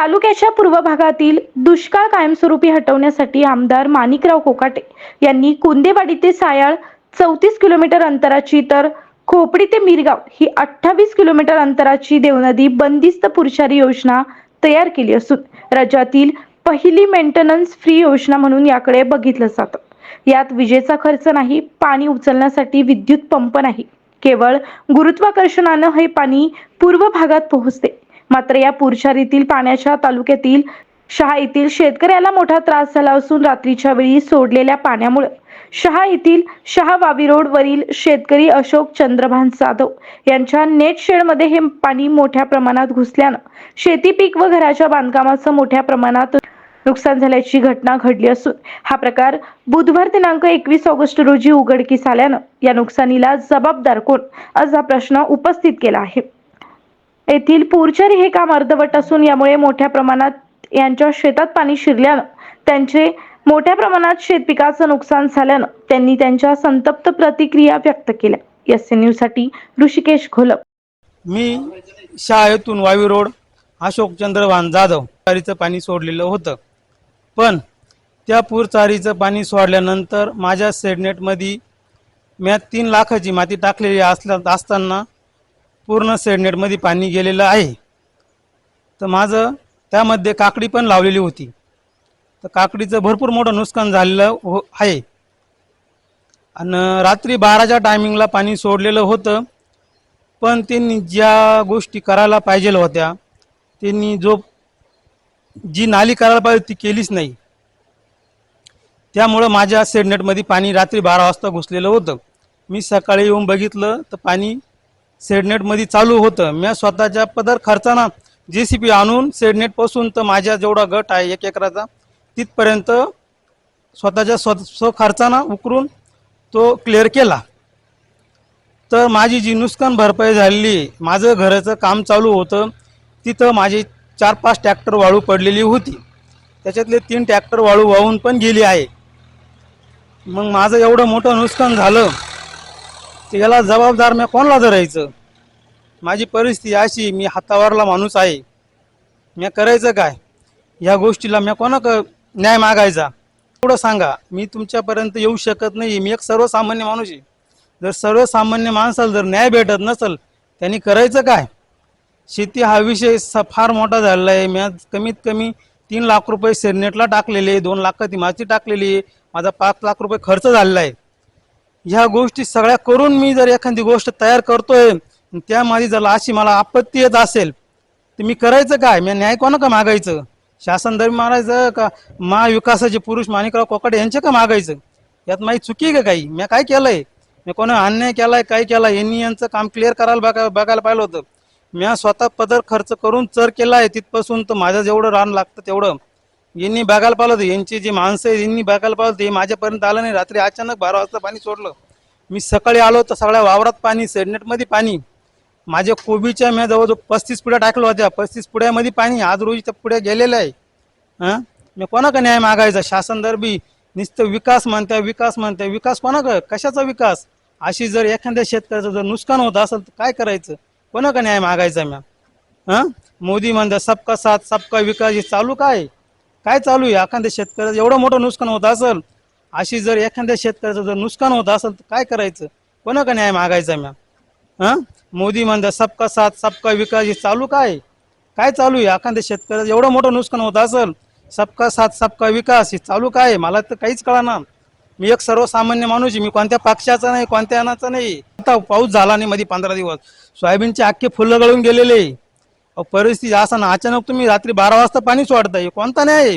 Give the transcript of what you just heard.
तालुक्याच्या पूर्व भागातील दुष्काळ कायमस्वरूपी हटवण्यासाठी आमदार माणिकराव कोकाटे यांनी कुंदेवाडी ते सायाळ चौतीस किलोमीटर अंतराची तर खोपडी ते मिरगाव ही अठ्ठावीस किलोमीटर अंतराची देवनदी बंदिस्त पुरुषारी योजना तयार केली असून राज्यातील पहिली मेंटेनन्स फ्री योजना म्हणून याकडे बघितलं जातं. यात विजेचा खर्च नाही पाणी उचलण्यासाठी विद्युत पंप नाही. केवळ गुरुत्वाकर्षणानं हे पाणी पूर्व भागात पोहोचते. मात्र या पुरशारीतील पाण्याच्या तालुक्यातील शहा येथील शेतकऱ्याला मोठा त्रास झाला असून रात्रीच्या वेळी सोडलेल्या पाण्यामुळे शहा येथील शहा वावी रोड वरील शेतकरी अशोक चंद्रभान जाधव यांच्या नेट शेडमध्ये हे पाणी मोठ्या प्रमाणात घुसल्यानं शेती पीक व घराच्या बांधकामाचं मोठ्या प्रमाणात नुकसान झाल्याची घटना घडली असून हा प्रकार बुधवार दिनांक एकवीस ऑगस्ट रोजी उघडकीस आल्यानं या नुकसानीला जबाबदार कोण? असा प्रश्न उपस्थित केला आहे. येथील पूरचारी हे काम अर्धवट असून यामुळे मोठ्या प्रमाणात यांच्या शेतात पाणी शिरल्यानं त्यांचे मोठ्या प्रमाणात शेत पिकाचं नुकसान झाल्यानं त्यांनी त्यांच्या संतप्त प्रतिक्रिया व्यक्त केल्या. एस न्यूजसाठी ऋषिकेश घोलप मी शाळेतून वावी रोड अशोक वान जाधव चारीचं पाणी सोडलेलं होतं. पण त्या पूरचारीचं पाणी सोडल्यानंतर माझ्या सेडनेटमध्ये मी तीन लाखाची माती टाकलेली असल्या असताना पूर्ण सेडनेटमध्ये पाणी गेलेलं आहे. तर माझं त्यामध्ये काकडी पण लावलेली होती. तर काकडीचं भरपूर मोठं नुकसान झालेलं हो आहे. आणि रात्री बाराच्या टायमिंगला पाणी सोडलेलं होतं. पण त्यांनी ज्या गोष्टी करायला पाहिजेल होत्या त्यांनी जो जी नाली करायला पाहिजे ती केलीच नाही. त्यामुळं माझ्या सेडनेटमध्ये पाणी रात्री बारा वाजता घुसलेलं होतं. मी सकाळी येऊन बघितलं तर पाणी सेडनेटमध्ये चालू होतं. मी स्वतःच्या पदर खर्चानं जे सी पी आणून सेडनेटपासून तर माझ्या जेवढा गट आहे एक एकराचा तिथपर्यंत स्वतःच्या स्व स्वखर्चानं उकरून तो क्लिअर केला. तर माझी जी नुकसान भरपाई झालेली माझं घराचं काम चालू होतं तिथं माझी चार पाच ट्रॅक्टर वाळू पडलेली होती. त्याच्यातले तीन ट्रॅक्टर वाळू वाहून पण गेली आहे. मग माझं एवढं मोठं नुकसान झालं तर याला जबाबदार मी कोणाला धरायचं? माझी परिस्थिती अशी मी हातावरला माणूस आहे. मी करायचं काय? ह्या गोष्टीला मी कोणा न्याय मागायचा? एवढं सांगा. मी तुमच्यापर्यंत येऊ शकत नाही. मी एक सर्वसामान्य माणूस आहे. जर सर्वसामान्य माणसाला जर न्याय भेटत नसेल त्यांनी करायचं काय? शेती हा विषय स फार मोठा झालेला आहे. मी कमीत कमी तीन लाख रुपये सेरनेटला टाकलेले दोन लाख ती माती टाकलेली आहे. माझा पाच लाख रुपये खर्च झालेला आहे. ह्या गोष्टी सगळ्या करून मी जर एखादी गोष्ट तयार करतोय त्यामध्ये जर अशी मला आपत्ती येत असेल तर मी करायचं काय? मी न्याय कोणा का मागायचं? शासन धर्म मारायचं का महाविकासाचे पुरुष माणिकराव कोकाटे यांचे का मागायचं? यात माझी चुकी आहे का काही? मी काय केलंय? मी कोणा अन्याय केलाय काय केलाय? यांनी यांचं काम क्लिअर करायला बघा बघायला पाहिलं होतं. मी स्वतः पदर खर्च करून चर केला आहे तिथपासून तर माझं जेवढं रान लागतं तेवढं. यांनी बघायला पाहिलं होतं. यांची जी माणसं आहेत यांनी बघायला पाहिलं होतं. हे माझ्यापर्यंत आलं नाही. रात्री अचानक बारा वाजता पाणी सोडलं. मी सकाळी आलो तर सगळ्या वावरात पाणी सेडनेटमध्ये पाणी. माझ्या कोबीच्या मी जवळजवळ पस्तीस पुड्या टाकल्या होत्या. पस्तीस पुड्यामध्ये पाणी. आज रोजी त्या पुढे गेलेलं आहे. हां? मी कोणाकडे न्याय मागायचा? शासन दरबी. नुसतं विकास म्हणते विकास म्हणते विकास कोणाकडे कशाचा विकास? अशी जर एखाद्या शेतकऱ्याचं जर नुकसान होत असेल तर काय करायचं? कोणाकडे न्याय मागायचा म्या हां? मोदी म्हणते सबका साथ सबका विकास. हे चालू काय? काय चालू आहे? एखाद्या शेतकऱ्याचं एवढं मोठं नुकसान होत असेल अशी जर एखाद्या शेतकऱ्याचं जर नुकसान होत असेल तर काय करायचं? कोणाकडे न्याय मागायचा म्या हां? मोदी म्हणतात सबका साथ सबका विकास हे चालू काय? काय चालू आहे? एखाद्या शेतकऱ्याचं एवढं मोठं नुकसान होत असेल सबका साथ सबका विकास हे चालू काय? मला तर काहीच कळणार मी एक सर्वसामान्य माणूस आहे मी कोणत्या पक्षाचा नाही कोणत्या अनाचा नाही. आता पाऊस झाला नाही मध्ये पंधरा दिवस. सोयाबीनचे अख्खे फुलं गळून गेलेले. अहो, परिस्थिती असा ना अचानक तुम्ही रात्री बारा वाजता पाणी सोडताय कोणता न्याय